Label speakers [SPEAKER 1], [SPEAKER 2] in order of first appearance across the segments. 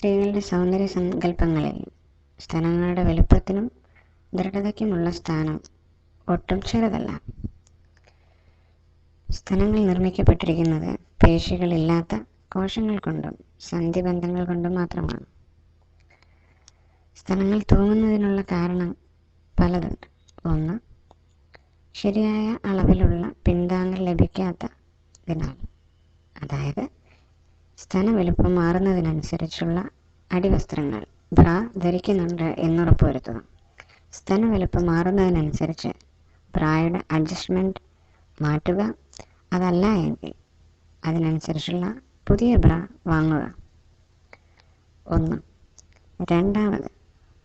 [SPEAKER 1] സ്ത്രീകളുടെ സൗന്ദര്യ സങ്കല്പങ്ങളിൽ സ്ഥലങ്ങളുടെ വലുപ്പത്തിനും ദൃഢതയ്ക്കുമുള്ള സ്ഥാനം ഒട്ടും ചെറുതല്ല. സ്ഥലങ്ങൾ നിർമ്മിക്കപ്പെട്ടിരിക്കുന്നത് പേശികളില്ലാത്ത കോശങ്ങൾ കൊണ്ടും സന്ധിബന്ധങ്ങൾ കൊണ്ടും മാത്രമാണ്. സ്ഥലങ്ങൾ തൂങ്ങുന്നതിനുള്ള കാരണം പലതുണ്ട്. ഒന്ന് ശരിയായ അളവിലുള്ള പിന്താങ്ങൽ ലഭിക്കാത്തതിനാൽ. അതായത് സ്തന വലുപ്പം മാറുന്നതിനനുസരിച്ചുള്ള അടിവസ്ത്രങ്ങൾ ബ്ര ധരിക്കുന്നുണ്ട് എന്നുറപ്പുവരുത്തുക. സ്തന വലുപ്പം മാറുന്നതിനനുസരിച്ച് ബ്രായുടെ അഡ്ജസ്റ്റ്മെന്റ് മാറ്റുക. അതല്ല എങ്കിൽ അതിനനുസരിച്ചുള്ള പുതിയ ബ്ര വാങ്ങുക. ഒന്ന്. രണ്ടാമത്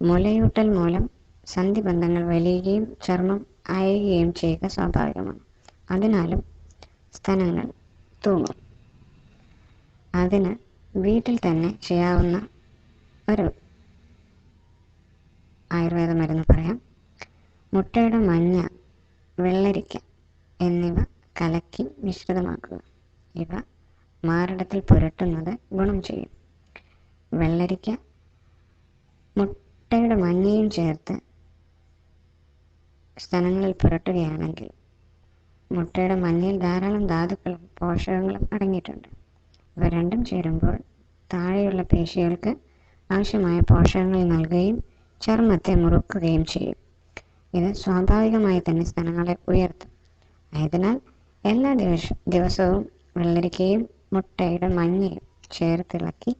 [SPEAKER 1] മുലയൂട്ടൽ മൂലം സന്ധിബന്ധങ്ങൾ വലിയുകയും ചർമ്മം അയയുകയും ചെയ്യുക സ്വാഭാവികമാണ്. അതിനാലും സ്തനങ്ങൾ തൂങ്ങും. അതിന് വീട്ടിൽ തന്നെ ചെയ്യാവുന്ന ഒരു ആയുർവേദ മരുന്ന് പറയാം. മുട്ടയുടെ മഞ്ഞ വെള്ളരിക്ക എന്നിവ കലക്കി മിശ്രിതമാക്കുക. ഇവ മാറിടത്തിൽ പുരട്ടുന്നത് ഗുണം ചെയ്യും. വെള്ളരിക്ക മുട്ടയുടെ മഞ്ഞയും ചേർത്ത് സ്ഥലങ്ങളിൽ പുരട്ടുകയാണെങ്കിൽ മുട്ടയുടെ മഞ്ഞയിൽ ധാരാളം ധാതുക്കളും പോഷകങ്ങളും അടങ്ങിയിട്ടുണ്ട്. ഇവ രണ്ടും ചേരുമ്പോൾ താഴെയുള്ള പേശികൾക്ക് ആവശ്യമായ പോഷകങ്ങൾ നൽകുകയും ചർമ്മത്തെ മുറുക്കുകയും ചെയ്യും. ഇത് സ്വാഭാവികമായി തന്നെ സ്തനങ്ങളെ ഉയർത്തും. ആയതിനാൽ എല്ലാ ദിവസ ദിവസവും വെള്ളരിക്കയും മുട്ടയുടെ മഞ്ഞയും ചേർത്തിളക്കി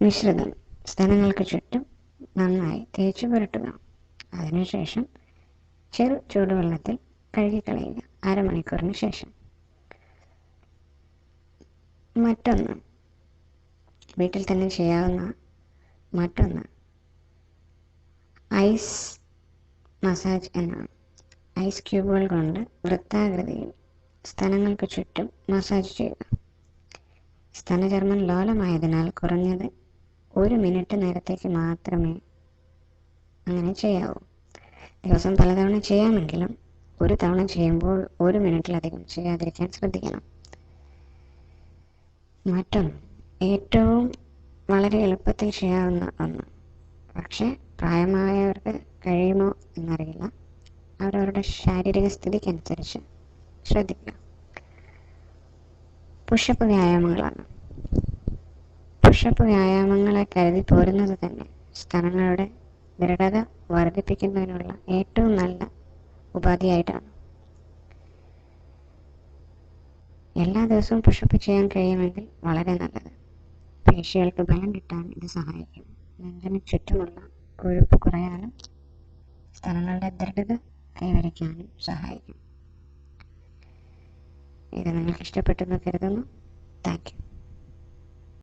[SPEAKER 1] മിശ്രിതം സ്തനങ്ങൾക്ക് ചുറ്റും നന്നായി തേച്ച് പുരട്ടുക. അതിനുശേഷം ചെറു ചൂടുവെള്ളത്തിൽ കഴുകിക്കളയുക. അരമണിക്കൂറിന് ശേഷം. മറ്റൊന്ന്. വീട്ടിൽ തന്നെ ചെയ്യാവുന്ന മറ്റൊന്ന്. ഐസ് മസാജ് എന്നാണ്. ഐസ് ക്യൂബുകൾ കൊണ്ട് വൃത്താകൃതിയിൽ സ്ഥലങ്ങൾക്ക് ചുറ്റും മസാജ് ചെയ്യുക. സ്തനചർമ്മം ലോലമായതിനാൽ കുറഞ്ഞത് ഒരു മിനിറ്റ് നേരത്തേക്ക് മാത്രമേ അങ്ങനെ ചെയ്യാവൂ. ദിവസം പലതവണ ചെയ്യാമെങ്കിലും ഒരു തവണ ചെയ്യുമ്പോൾ ഒരു മിനിറ്റിലധികം ചെയ്യാതിരിക്കാൻ ശ്രദ്ധിക്കണം. മറ്റൊന്ന് ഏറ്റവും വളരെ എളുപ്പത്തിൽ ചെയ്യാവുന്ന ഒന്ന്. പക്ഷേ പ്രായമായവർക്ക് കഴിയുമോ എന്നറിയില്ല. അവരവരുടെ ശാരീരിക സ്ഥിതിക്കനുസരിച്ച് ശ്രദ്ധിക്കുക. പുഷപ്പ് വ്യായാമങ്ങളാണ്. പുഷപ്പ് വ്യായാമങ്ങളെ കരുതി പോരുന്നത് തന്നെ സ്ഥലങ്ങളുടെ ദൃഢത വർദ്ധിപ്പിക്കുന്നതിനുള്ള ഏറ്റവും നല്ല ഉപാധിയായിട്ടാണ്. എല്ലാ ദിവസവും പുഷപ്പ് ചെയ്യാൻ കഴിയുമെങ്കിൽ വളരെ നല്ലത്. പേശികൾക്ക് ബലം കിട്ടാൻ ഇത് സഹായിക്കും. നെഞ്ചിന് ചുറ്റുമുള്ള കൊഴുപ്പ് കുറയാനും സ്ഥലങ്ങളുടെ ദൃഢത കൈവരിക്കാനും സഹായിക്കും. ഇത് നിങ്ങൾക്ക് ഇഷ്ടപ്പെട്ടെന്ന് കരുതുന്നു.